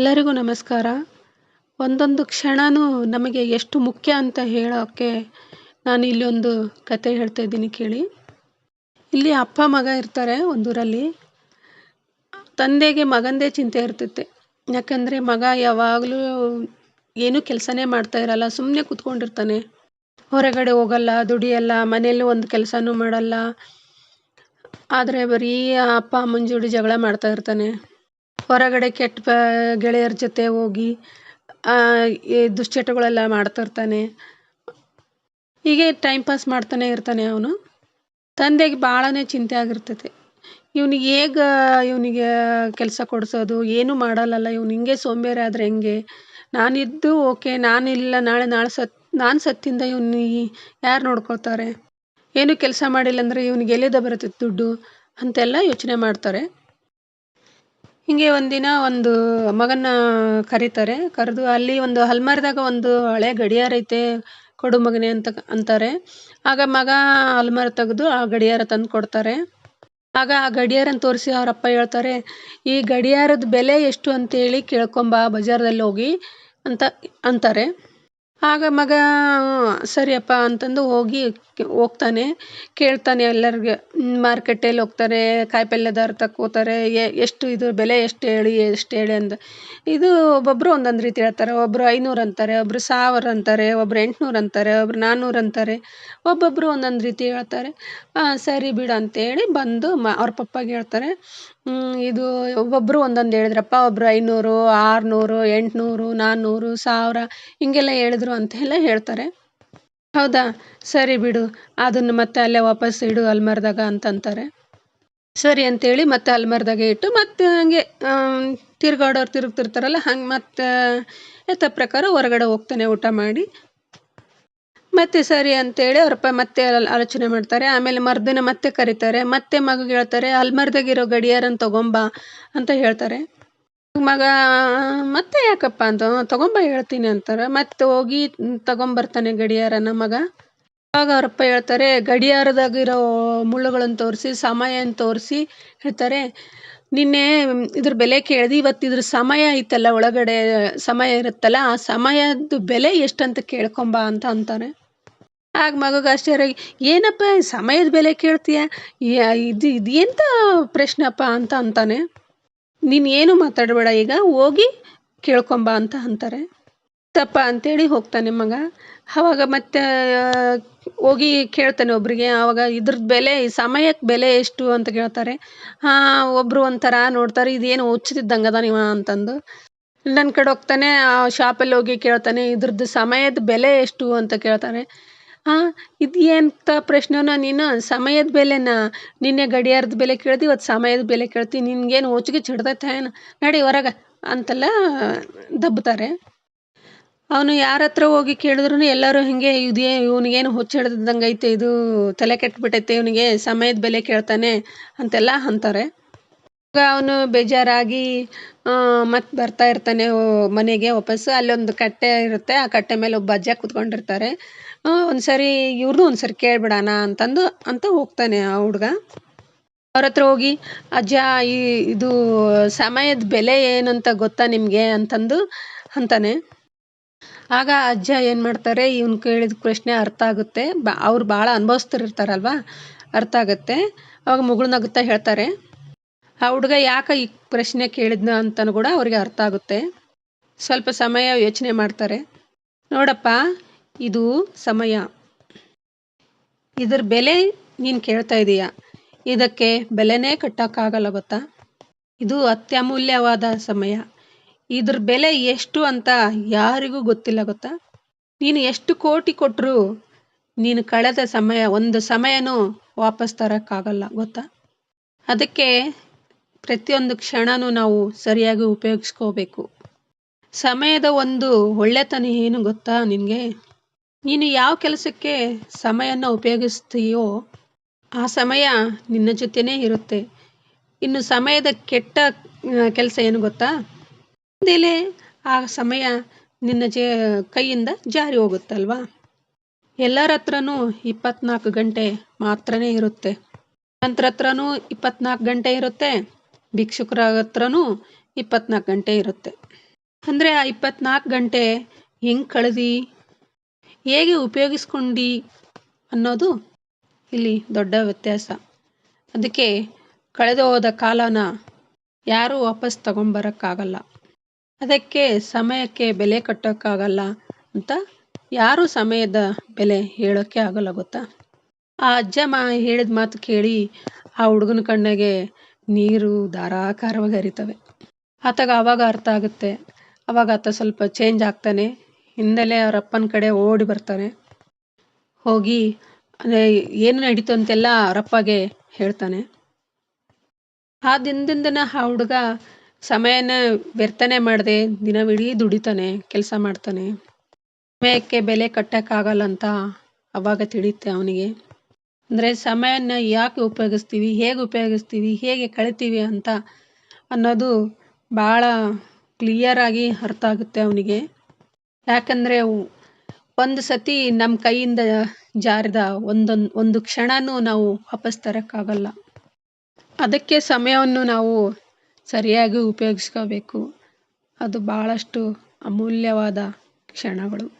ಎಲ್ಲರಿಗೂ ನಮಸ್ಕಾರ. ಒಂದೊಂದು ಕ್ಷಣವೂ ನಮಗೆ ಎಷ್ಟು ಮುಖ್ಯ ಅಂತ ಹೇಳೋಕ್ಕೆ ನಾನು ಇಲ್ಲಿ ಒಂದು ಕತೆ ಹೇಳ್ತಾ ಇದ್ದೀನಿ ಕೇಳಿ. ಇಲ್ಲಿ ಅಪ್ಪ ಮಗ ಇರ್ತಾರೆ ಒಂದೂರಲ್ಲಿ. ತಂದೆಗೆ ಮಗಂದೇ ಚಿಂತೆ ಇರ್ತೈತೆ ಯಾಕಂದರೆ ಮಗ ಯಾವಾಗಲೂ ಏನೂ ಕೆಲಸನೇ ಮಾಡ್ತಾ ಇರಲ್ಲ ಸುಮ್ಮನೆ ಕೂತ್ಕೊಂಡಿರ್ತಾನೆ. ಹೊರಗಡೆ ಹೋಗಲ್ಲ, ದುಡಿಯಲ್ಲ, ಮನೆಯಲ್ಲೂ ಒಂದು ಕೆಲಸನೂ ಮಾಡಲ್ಲ. ಆದರೆ ಬರೀ ಅಪ್ಪ ಅಮ್ಮನ ಜೋಡಿ ಜಗಳ ಮಾಡ್ತಾ ಇರ್ತಾನೆ. ಹೊರಗಡೆ ಕೆಟ್ಟ ಗೆಳೆಯರ ಜೊತೆ ಹೋಗಿ ಈ ದುಶ್ಚಟಗಳೆಲ್ಲ ಮಾಡ್ತಿರ್ತಾನೆ ಹೀಗೆ ಟೈಮ್ ಪಾಸ್ ಮಾಡ್ತಾನೆ ಇರ್ತಾನೆ ಅವನು. ತಂದೆಗೆ ಭಾಳನೇ ಚಿಂತೆ ಆಗಿರ್ತೈತೆ ಇವ್ನಿಗೆ ಹೇಗೆ ಇವನಿಗೆ ಕೆಲಸ ಕೊಡಿಸೋದು, ಏನೂ ಮಾಡಲ್ಲಲ್ಲ, ಇವ್ನು ಹಿಂಗೆ ಸೋಂಬೇರಿ ಆದರೆ ಹೆಂಗೆ? ನಾನಿದ್ದು ಓಕೆ ನಾನಿಲ್ಲ, ನಾಳೆ ನಾಳೆ ಸತ್, ನಾನು ಸತ್ತಿಂದ ಇವ್ನು ಯಾರು ನೋಡ್ಕೊಳ್ತಾರೆ? ಏನು ಕೆಲಸ ಮಾಡಿಲ್ಲ ಅಂದರೆ ಇವ್ನಿಗೆ ಎಲ್ಲಿಂದ ಬರುತ್ತೆ ದುಡ್ಡು? ಅಂತೆಲ್ಲ ಯೋಚನೆ ಮಾಡ್ತಾರೆ. ಹಿಂಗೆ ಒಂದಿನ ಒಂದು ಮಗನ ಕರೀತಾರೆ. ಕರೆದು ಅಲ್ಲಿ ಒಂದು ಅಲ್ಮಾರಿದಾಗ ಒಂದು ಹಳೆ ಗಡಿಯಾರ ಐತೆ, ಕೊಡು ಮಗನೇ ಅಂತ ಅಂತಾರೆ. ಆಗ ಮಗ ಅಲ್ಮಾರಿ ತೆಗೆದು ಆ ಗಡಿಯಾರ ತಂದು ಕೊಡ್ತಾರೆ. ಆಗ ಆ ಗಡಿಯಾರನ ತೋರಿಸಿ ಅವರಪ್ಪ ಹೇಳ್ತಾರೆ, ಈ ಗಡಿಯಾರದ ಬೆಲೆ ಎಷ್ಟು ಅಂತೇಳಿ ಕೇಳ್ಕೊಂಬಾ, ಬಜಾರ್ದಲ್ಲಿ ಹೋಗಿ ಅಂತ ಅಂತಾರೆ. ಆಗ ಮಗ, ಸರಿಯಪ್ಪ ಅಂತಂದು ಹೋಗಿ ಹೋಗ್ತಾನೆ. ಕೇಳ್ತಾನೆ ಎಲ್ಲರಿಗೆ ಮಾರ್ಕೆಟಲ್ಲಿ ಹೋಗ್ತಾರೆ, ಕಾಯಿಪಲ್ಯದವ್ರ ತಕ್ಕ ಹೋಗ್ತಾರೆ ಎಷ್ಟು ಇದು, ಬೆಲೆ ಎಷ್ಟು ಹೇಳಿ ಎಷ್ಟು ಹೇಳಿ ಅಂತ ಇದು ಒಬ್ಬೊಬ್ಬರು ಒಂದೊಂದು ರೀತಿ ಹೇಳ್ತಾರೆ. ಒಬ್ಬರು ಐನೂರು ಅಂತಾರೆ ಒಬ್ಬರು ಸಾವಿರ ಅಂತಾರೆ ಒಬ್ಬರು ಎಂಟುನೂರು ಅಂತಾರೆ ಒಬ್ಬರು ನಾನ್ನೂರು ಅಂತಾರೆ. ಒಬ್ಬೊಬ್ಬರು ಒಂದೊಂದು ರೀತಿ ಹೇಳ್ತಾರೆ. ಸರಿ ಬಿಡು ಅಂತೇಳಿ ಬಂದು ಮ, ಅವ್ರ ಪಪ್ಪಾಗೆ ಹೇಳ್ತಾರೆ. ಇದು ಒಬ್ಬೊಬ್ಬರು ಒಂದೊಂದು ಹೇಳಿದ್ರಪ್ಪ ಒಬ್ಬರು ಐನೂರು, ಆರುನೂರು, ಎಂಟುನೂರು ನಾನ್ನೂರು ಸಾವಿರ, ಹೀಗೆಲ್ಲ ಹೇಳಿದ್ರು ಅಂತೆಲ್ಲ ಹೇಳ್ತಾರೆ. ಹೌದಾ? ಸರಿ ಬಿಡು, ಅದನ್ನು ಮತ್ತೆ ಅಲ್ಲೇ ವಾಪಸ್ ಇಡು ಅಲ್ಮಾರ್ದಾಗ ಅಂತಂತಾರೆ. ಸರಿ ಅಂತೇಳಿ ಮತ್ತೆ ಅಲ್ಮಾರ್ದಾಗೆ ಇಟ್ಟು ಮತ್ತೆ ಹಂಗೆ ತಿರ್ಗಾಡೋರು ತಿರುಗ್ತಿರ್ತಾರಲ್ಲ, ಹಂಗೆ ಮತ್ತೆ ಯಥ ಪ್ರಕಾರ ಹೊರಗಡೆ ಹೋಗ್ತಾನೆ ಊಟ ಮಾಡಿ. ಮತ್ತೆ ಸರಿ ಅಂತೇಳಿ ಅವ್ರಪ್ಪ ಮತ್ತೆ ಆಲೋಚನೆ ಮಾಡ್ತಾರೆ. ಆಮೇಲೆ ಮರ್ದಿನ ಮತ್ತೆ ಕರೀತಾರೆ. ಮತ್ತೆ ಮಗಗೆ ಹೇಳ್ತಾರೆ ಅಲ್ಮಾರ್ದಾಗಿರೋ ಗಡಿಯಾರನ ತಗೊಂಬ ಅಂತ ಹೇಳ್ತಾರೆ. ಮಗ, ಮತ್ತೆ ಯಾಕಪ್ಪ ಅಂತ, ತಗೊಂಬ ಹೇಳ್ತೀನಿ ಅಂತಾರೆ. ಮತ್ತೆ ಹೋಗಿ ತಗೊಂಬರ್ತಾನೆ ಗಡಿಯಾರನ ಮಗ. ಆಗ ಅವರಪ್ಪ ಹೇಳ್ತಾರೆ, ಗಡಿಯಾರದಾಗಿರೋ ಮುಳ್ಳುಗಳನ್ನು ತೋರಿಸಿ, ಸಮಯನ ತೋರಿಸಿ ಹೇಳ್ತಾರೆ. ನಿನ್ನೆ ಇದ್ರ ಬೆಲೆ ಕೇಳಿದೆ, ಇವತ್ತು ಇದ್ರ ಸಮಯ ಐತಲ್ಲ, ಒಳಗಡೆ, ಸಮಯ ಇರುತ್ತಲ್ಲ, ಆ ಸಮಯದ ಬೆಲೆ ಎಷ್ಟಂತ ಕೇಳ್ಕೊಂಬ ಅಂತ ಅಂತಾನೆ ಆಗ ಮಗುಗೆ ಆಶ್ಚರ್ಯ ಏನಪ್ಪ ಸಮಯದ ಬೆಲೆ ಕೇಳ್ತೀಯ? ಇದು ಇದು ಎಂಥ ಪ್ರಶ್ನಪ್ಪ ಅಂತ ಅಂತಾನೆ. ನೀನು ಏನು ಮಾತಾಡಬೇಡ ಈಗ, ಹೋಗಿ ಕೇಳ್ಕೊಂಬಾ ಅಂತ ಅಂತಾರೆ. ತಪ್ಪ ಅಂತೇಳಿ ಹೋಗ್ತಾನೆ ಮಗ. ಆವಾಗ ಮತ್ತೆ ಹೋಗಿ ಕೇಳ್ತಾನೆ ಒಬ್ಬರಿಗೆ ಆವಾಗ ಇದ್ರದ್ದು ಬೆಲೆ ಸಮಯಕ್ಕೆ ಬೆಲೆ ಎಷ್ಟು ಅಂತ ಕೇಳ್ತಾರೆ. ಹಾಂ ಒಬ್ಬರು ಒಂಥರ ನೋಡ್ತಾರೆ, ಇದೇನು ಹುಚ್ಚುತ್ತಿದ್ದಂಗೆ ಅದ ನೀವು ಅಂತಂದು. ನನ್ನ ಕಡೆ ಹೋಗ್ತಾನೆ, ಆ ಶಾಪಲ್ಲಿ ಹೋಗಿ ಕೇಳ್ತಾನೆ, ಇದ್ರದ್ದು ಸಮಯದ ಬೆಲೆ ಎಷ್ಟು ಅಂತ ಕೇಳ್ತಾರೆ ಹಾಂ ಇದು ಎಂಥ ಪ್ರಶ್ನೆನ ನೀನು? ಸಮಯದ ಬೆಲೆನ? ನಿನ್ನೆ ಗಡಿಯಾರದ ಬೆಲೆ ಕೇಳ್ತಿ ಇವತ್ತು ಸಮಯದ ಬೆಲೆ ಕೇಳ್ತಿ. ನಿನ್ಗೇನು ಹುಚ್ಚಿಗೆ ಹಿಡ್ದೈತೆ ಏನು? ನಡಿ ಹೊರಗೆ ಅಂತೆಲ್ಲ ದಬ್ತಾರೆ ಅವನು ಯಾರ ಹತ್ರ ಹೋಗಿ ಕೇಳಿದ್ರು ಎಲ್ಲರೂ ಹಿಂಗೆ, ಇದೇ, ಇವ್ನಿಗೇನು ಹುಚ್ಚು ಹಿಡ್ದಿದ್ದಂಗೆ ಐತೆ ಇದು ತಲೆ ಕೆಟ್ಬಿಟ್ಟೈತೆ, ಇವನಿಗೆ ಸಮಯದ ಬೆಲೆ ಕೇಳ್ತಾನೆ ಅಂತೆಲ್ಲ ಅಂತಾರೆ. ಅವನು ಬೇಜಾರಾಗಿ ಮತ್ತೆ ಬರ್ತಾ ಇರ್ತಾನೆ ಮನೆಗೆ ವಾಪಸ್ಸು. ಅಲ್ಲೊಂದು ಕಟ್ಟೆ ಇರುತ್ತೆ. ಆ ಕಟ್ಟೆ ಮೇಲೆ ಒಬ್ಬ ಅಜ್ಜ ಕೂತ್ಕೊಂಡಿರ್ತಾರೆ. ಒಂದು ಸರಿ ಇವ್ರನ್ನೂ ಒಂದು ಸರಿ ಕೇಳಿಬಿಡೋಣ ಅಂತಂದು, ಅಂತ ಹೋಗ್ತಾನೆ ಆ ಹುಡುಗ. ಅವ್ರ ಹತ್ರ ಹೋಗಿ, ಅಜ್ಜ, ಈ, ಇದು ಸಮಯದ ಬೆಲೆ ಏನಂತ ಗೊತ್ತಾ ನಿಮಗೆ? ಅಂತಂದು ಅಂತಾನೆ. ಆಗ ಅಜ್ಜ ಏನು ಮಾಡ್ತಾರೆ, ಇವ್ನು ಕೇಳಿದ ಪ್ರಶ್ನೆ ಅರ್ಥ ಆಗುತ್ತೆ. ಬ, ಅವ್ರು ಭಾಳ ಅನುಭವಿಸ್ತಿರ್ತಾರಲ್ವ? ಅರ್ಥ ಆಗುತ್ತೆ. ಅವಾಗ ಮುಗುಳು ನಗುತ್ತಾ ಹೇಳ್ತಾರೆ. ಆ ಹುಡುಗ ಯಾಕೆ ಈ ಪ್ರಶ್ನೆ ಕೇಳಿದ್ನ ಅಂತಲೂ ಕೂಡ ಅವ್ರಿಗೆ ಅರ್ಥ ಆಗುತ್ತೆ. ಸ್ವಲ್ಪ ಸಮಯ ಯೋಚನೆ ಮಾಡ್ತಾರೆ. ನೋಡಪ್ಪ, ಇದು ಸಮಯ. ಇದ್ರ ಬೆಲೆ ನೀನು ಕೇಳ್ತಾ ಇದೀಯ? ಇದಕ್ಕೆ ಬೆಲೆನೇ ಕಟ್ಟೋಕ್ಕಾಗಲ್ಲ ಗೊತ್ತಾ? ಇದು ಅತ್ಯಮೂಲ್ಯವಾದ ಸಮಯ. ಇದ್ರ ಬೆಲೆ ಎಷ್ಟು ಅಂತ ಯಾರಿಗೂ ಗೊತ್ತಿಲ್ಲ ಗೊತ್ತಾ? ನೀನು ಎಷ್ಟು ಕೋಟಿ ಕೊಟ್ಟರು ನೀನು ಕಳೆದ ಸಮಯ, ಒಂದು ಸಮಯನೂ ವಾಪಸ್ ತರೋಕ್ಕಾಗಲ್ಲ ಗೊತ್ತಾ? ಅದಕ್ಕೆ ಪ್ರತಿಯೊಂದು ಕ್ಷಣನೂ ನಾವು ಸರಿಯಾಗಿ ಉಪಯೋಗಿಸ್ಕೋಬೇಕು. ಸಮಯದ ಒಂದು ಒಳ್ಳೆತನ ಏನು ಗೊತ್ತಾ ನಿನಗೆ? ನೀನು ಯಾವ ಕೆಲಸಕ್ಕೆ ಸಮಯನ ಉಪಯೋಗಿಸ್ತೀಯೋ ಆ ಸಮಯ ನಿನ್ನ ಜೊತೆನೇ ಇರುತ್ತೆ. ಇನ್ನು ಸಮಯದ ಕೆಟ್ಟ ಕೆಲಸ ಏನು ಗೊತ್ತಾ? ಮೇಲೆ ಆ ಸಮಯ ನಿನ್ನ ಜ, ಕೈಯಿಂದ ಜಾರಿ ಹೋಗುತ್ತಲ್ವಾ? ಎಲ್ಲರ ಹತ್ರನೂ ಇಪ್ಪತ್ನಾಲ್ಕು ಗಂಟೆ ಮಾತ್ರನೇ ಇರುತ್ತೆ. ನಂತರ ಹತ್ರನೂ ಇಪ್ಪತ್ನಾಲ್ಕು ಗಂಟೆ ಇರುತ್ತೆ. ಭಿಕ್ಷುಕರ ಹತ್ರನೂ ಇಪ್ಪತ್ನಾಲ್ಕು ಗಂಟೆ ಇರುತ್ತೆ. ಅಂದರೆ ಆ ಇಪ್ಪತ್ನಾಲ್ಕು ಗಂಟೆ ಹೆಂಗೆ ಕಳೆದಿ? ಹೇಗೆ ಉಪಯೋಗಿಸ್ಕೊಂಡು ಅನ್ನೋದು ಇಲ್ಲಿ ದೊಡ್ಡ ವ್ಯತ್ಯಾಸ. ಅದಕ್ಕೆ ಕಳೆದು ಹೋದ ಕಾಲನ ಯಾರೂ ವಾಪಸ್ ತಗೊಂಬರೋಕ್ಕಾಗಲ್ಲ. ಅದಕ್ಕೆ ಸಮಯಕ್ಕೆ ಬೆಲೆ ಕಟ್ಟೋಕ್ಕಾಗಲ್ಲ ಅಂತ ಯಾರೂ ಸಮಯದ ಬೆಲೆ ಹೇಳೋಕ್ಕೆ ಆಗಲ್ಲ ಗೊತ್ತಾ? ಆ ಅಜ್ಜ ಮಾ ಹೇಳಿದ ಮಾತು ಕೇಳಿ ಆ ಹುಡುಗನ ಕಣ್ಣಾಗೆ ನೀರು ಧಾರಾಕಾರವಾಗಿ ಹರಿತವೆ. ಆತಗೆ ಆವಾಗ ಅರ್ಥ ಆಗುತ್ತೆ. ಅವಾಗ ಆತ ಸ್ವಲ್ಪ ಚೇಂಜ್ ಆಗ್ತಾನೆ. ಹಿಂದೆಲೆ ಅವ್ರ ಅಪ್ಪನ ಕಡೆ ಓಡಿ ಬರ್ತಾನೆ. ಹೋಗಿ, ಅಂದರೆ ಏನು ನಡೀತು ಅಂತೆಲ್ಲ ಅವರಪ್ಪಗೆ ಹೇಳ್ತಾನೆ. ಆ ದಿನದಿಂದನ ಆ ಹುಡುಗ ಸಮಯನ ವ್ಯರ್ಥನೆ ಮಾಡದೆ, ದಿನವಿಡೀ ದುಡಿತಾನೆ, ಕೆಲಸ ಮಾಡ್ತಾನೆ. ಸಮಯಕ್ಕೆ ಬೆಲೆ ಕಟ್ಟೋಕ್ಕಾಗಲ್ಲ ಅಂತ ಅವಾಗ ತಿಳಿಯುತ್ತೆ ಅವನಿಗೆ. ಅಂದರೆ ಸಮಯನ ಯಾಕೆ ಉಪಯೋಗಿಸ್ತೀವಿ, ಹೇಗೆ ಉಪಯೋಗಿಸ್ತೀವಿ, ಹೇಗೆ ಕಳಿತೀವಿ ಅಂತ ಅನ್ನೋದು ಭಾಳ ಕ್ಲಿಯರಾಗಿ ಅರ್ಥ ಆಗುತ್ತೆ ಅವನಿಗೆ. ಯಾಕಂದರೆ ಒಂದು ಸತಿ ನಮ್ಮ ಕೈಯಿಂದ ಜಾರಿದ ಒಂದೊಂದು, ಒಂದು ಕ್ಷಣನೂ ನಾವು ವಾಪಸ್ ತರೋಕ್ಕಾಗಲ್ಲ. ಅದಕ್ಕೆ ಸಮಯವನ್ನು ನಾವು ಸರಿಯಾಗಿ ಉಪಯೋಗಿಸ್ಕೋಬೇಕು. ಅದು ಭಾಳಷ್ಟು ಅಮೂಲ್ಯವಾದ ಕ್ಷಣಗಳು.